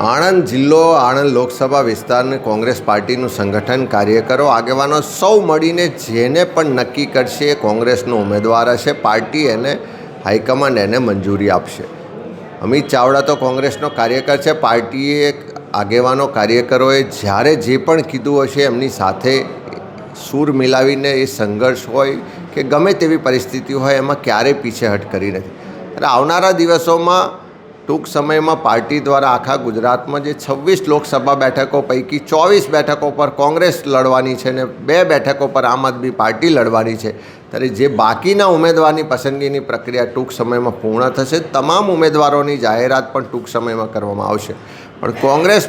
આણંદ જિલ્લો, આણંદ લોકસભા વિસ્તારની કોંગ્રેસ પાર્ટીનું સંગઠન કાર્યકરો, આગેવાનો સૌ મળીને જેને પણ નક્કી કરશે એ કોંગ્રેસનો ઉમેદવાર હશે, પાર્ટી એને, હાઈકમાન્ડ એને મંજૂરી આપશે. અમિત ચાવડા તો કોંગ્રેસનો કાર્યકર છે, પાર્ટીએ આગેવાનો કાર્યકરોએ જ્યારે જે પણ કીધું હશે એમની સાથે સૂર મિલાવીને એ સંઘર્ષ હોય કે ગમે તેવી પરિસ્થિતિ હોય એમાં ક્યારેય પીછેહટ કરી નથી. અને આવનારા દિવસોમાં ટૂંક સમયમાં પાર્ટી દ્વારા આખા ગુજરાતમાં જે છવ્વીસ લોકસભા બેઠકો પૈકી ચોવીસ બેઠકો પર કોંગ્રેસ લડવાની છે ને બે બેઠકો પર આમ આદમી પાર્ટી લડવાની છે. ત્યારે જે બાકીના ઉમેદવારની પસંદગીની પ્રક્રિયા ટૂંક સમયમાં પૂર્ણ થશે, તમામ ઉમેદવારોની જાહેરાત પણ ટૂંક સમયમાં કરવામાં આવશે. પણ કોંગ્રેસ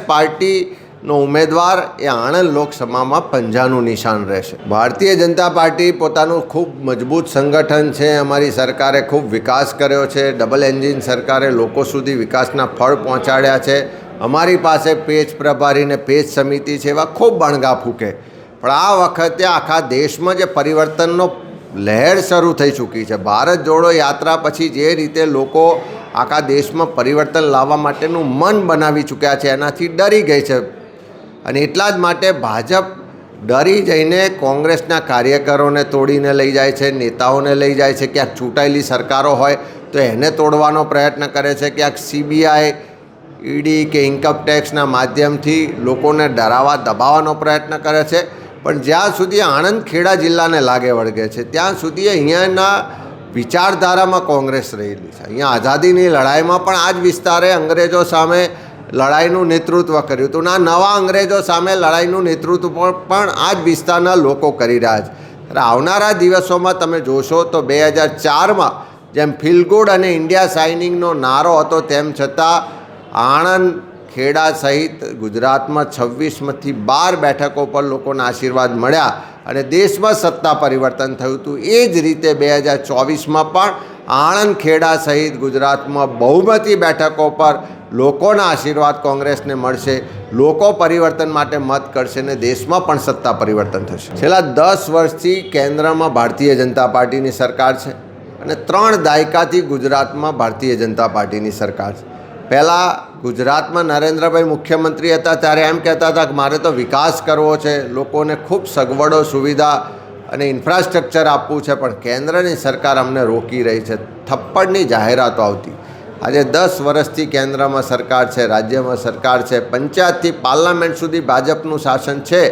પાર્ટીનો ઉમેદવાર એ આણંદ લોકસભામાં પંજાનું નિશાન રહેશે. ભારતીય જનતા પાર્ટી પોતાનું ખૂબ મજબૂત સંગઠન છે. અમારી સરકારે ખૂબ વિકાસ કર્યો છે. ડબલ એન્જિન સરકારે લોકો સુધી વિકાસના ફળ પહોંચાડ્યા છે. અમારી પાસે પેજ પ્રભારી ને પેજ સમિતિ છે એવા ખૂબ બણગા ફૂકે. પણ આ વખતે આખા દેશમાં જે પરિવર્તનનો લહેર શરૂ થઈ ચૂકી છે. ભારત જોડો યાત્રા પછી જે રીતે લોકો આખા દેશમાં પરિવર્તન લાવવા માટેનું મન બનાવી ચૂક્યા છે, એનાથી ડરી ગઈ છે અને એટલા જ માટે ભાજપ ડરી જઈને કોંગ્રેસના કાર્યકરોને તોડીને લઈ જાય છે, નેતાઓને લઈ જાય છે, ક્યાંક ચૂંટાયેલી સરકારો હોય તો એને તોડવાનો પ્રયત્ન કરે છે, ક્યાંક સીબીઆઈ ઈડી કે ઇન્કમટેક્સના માધ્યમથી લોકોને ડરાવવા, દબાવવાનો પ્રયત્ન કરે છે. પણ જ્યાં સુધી આણંદ ખેડા જિલ્લાને લાગે વળગે છે, ત્યાં સુધી અહીંયાના વિચારધારામાં કોંગ્રેસ રહેલી છે. અહીંયા આઝાદીની લડાઈમાં પણ આ જ વિસ્તારે અંગ્રેજો સામે લડાઈનું નેતૃત્વ કર્યું હતું. ના, નવા અંગ્રેજો સામે લડાઈનું નેતૃત્વ પણ આ જ વિસ્તારના લોકો કરી રહ્યા છે. આવનારા દિવસોમાં તમે જોશો તો બે હજાર ચારમાં જેમ ફિલગુડ અને ઇન્ડિયા સાઇનિંગનો નારો હતો, તેમ છતાં આણંદ ખેડા સહિત ગુજરાતમાં છવ્વીસમાંથી બાર બેઠકો પર લોકોના આશીર્વાદ મળ્યા અને દેશમાં સત્તા પરિવર્તન થયું હતું. એ જ રીતે બે હજાર ચોવીસમાં પણ આણંદ ખેડા સહિત ગુજરાતમાં બહુમતી બેઠકો પર લોકોના આશીર્વાદ કોંગ્રેસને મળશે, લોકો પરિવર્તન માટે મત કરશે ને દેશમાં પણ સત્તા પરિવર્તન થશે. છેલ્લા દસ વર્ષથી કેન્દ્રમાં ભારતીય જનતા પાર્ટીની સરકાર છે અને ત્રણ દાયકાથી ગુજરાતમાં ભારતીય જનતા પાર્ટીની સરકાર છે. પહેલાં ગુજરાતમાં નરેન્દ્રભાઈ મુખ્યમંત્રી હતા, ત્યારે એમ કહેતા હતા કે મારે તો વિકાસ કરવો છે, લોકોને ખૂબ સગવડો, સુવિધા અને ઇન્ફ્રાસ્ટ્રક્ચર આપવું છે, પણ કેન્દ્રની સરકાર અમને રોકી રહી છે. થપ્પડની જાહેરાતો આવતી. આજે દસ વર્ષથી કેન્દ્રમાં સરકાર છે, રાજ્યમાં સરકાર છે, પંચાયતથી પાર્લામેન્ટ સુધી ભાજપનું શાસન છે.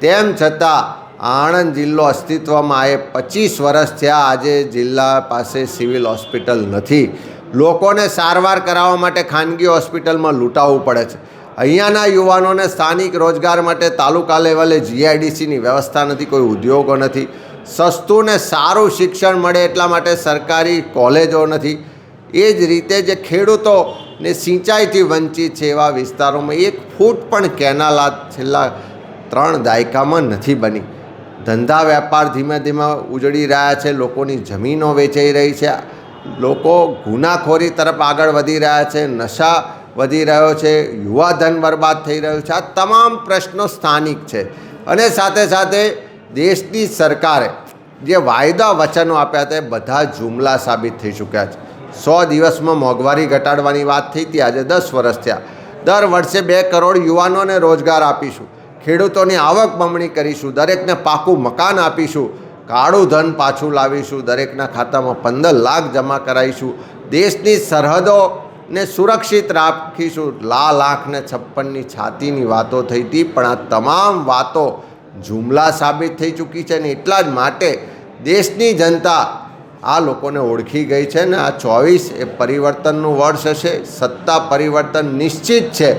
તેમ છતાં આણંદ જિલ્લો અસ્તિત્વમાં આવે પચીસ વર્ષ થયા આજે જિલ્લા પાસે સિવિલ હોસ્પિટલ નથી. લોકોને સારવાર કરાવવા માટે ખાનગી હોસ્પિટલમાં લૂંટાવવું પડે છે. અહીંયાના યુવાનોને સ્થાનિક રોજગાર માટે તાલુકા લેવલે જીઆઈડીસીની વ્યવસ્થા નથી, કોઈ ઉદ્યોગો નથી. સસ્તું ને સારું શિક્ષણ મળે એટલા માટે સરકારી કોલેજો નથી. એ જ રીતે જે ખેડૂતોને સિંચાઈથી વંચિત છે એવા વિસ્તારોમાં એક ફૂટ પણ કેનાલ આ છેલ્લા ત્રણ દાયકામાં નથી બની. ધંધા વેપાર ધીમે ધીમે ઉજળી રહ્યા છે, લોકોની જમીનો વેચાઈ રહી છે, લોકો ગુનાખોરી તરફ આગળ વધી રહ્યા છે, નશા વધી રહ્યો છે યુવાધન બરબાદ થઈ રહ્યું છે. આ તમામ પ્રશ્નો સ્થાનિક છે. અને સાથે સાથે દેશની સરકારે જે વાયદા વચનો આપ્યા હતા એ બધા જુમલા સાબિત થઈ ચૂક્યા છે. સો દિવસમાં મોંઘવારી ઘટાડવાની વાત થઈ હતી, આજે દસ વર્ષ થયા. દર વર્ષે બે કરોડ યુવાનોને રોજગાર આપીશું. ખેડૂતોની આવક બમણી કરીશું. દરેકને પાકું મકાન આપીશું. કાળું ધન પાછું લાવીશું. દરેકના ખાતામાં પંદર લાખ જમા કરાવીશું. દેશની સરહદોને સુરક્ષિત રાખીશું. લા લાખ ને છપ્પનની છાતીની વાતો થઈ હતી, પણ આ તમામ વાતો જુમલા સાબિત થઈ ચૂકી છે ને એટલા જ માટે દેશની જનતા આ લોકોને ઓળખી ગઈ છે ને આ ચોવીસ એ પરિવર્તનનું વર્ષ હશે. સત્તા પરિવર્તન નિશ્ચિત છે.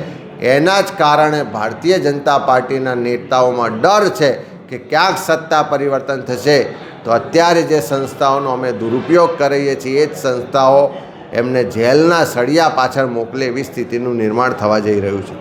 એના જ કારણે ભારતીય જનતા પાર્ટીના નેતાઓમાં ડર છે કે ક્યાંક સત્તા પરિવર્તન થશે. તો અત્યારે જે સંસ્થાઓનો અમે દુરુપયોગ કરીએ છીએ, એ જ સંસ્થાઓ એમને જેલના સળિયા પાછળ મોકલે એવી સ્થિતિનું નિર્માણ થવા જઈ રહ્યું છે.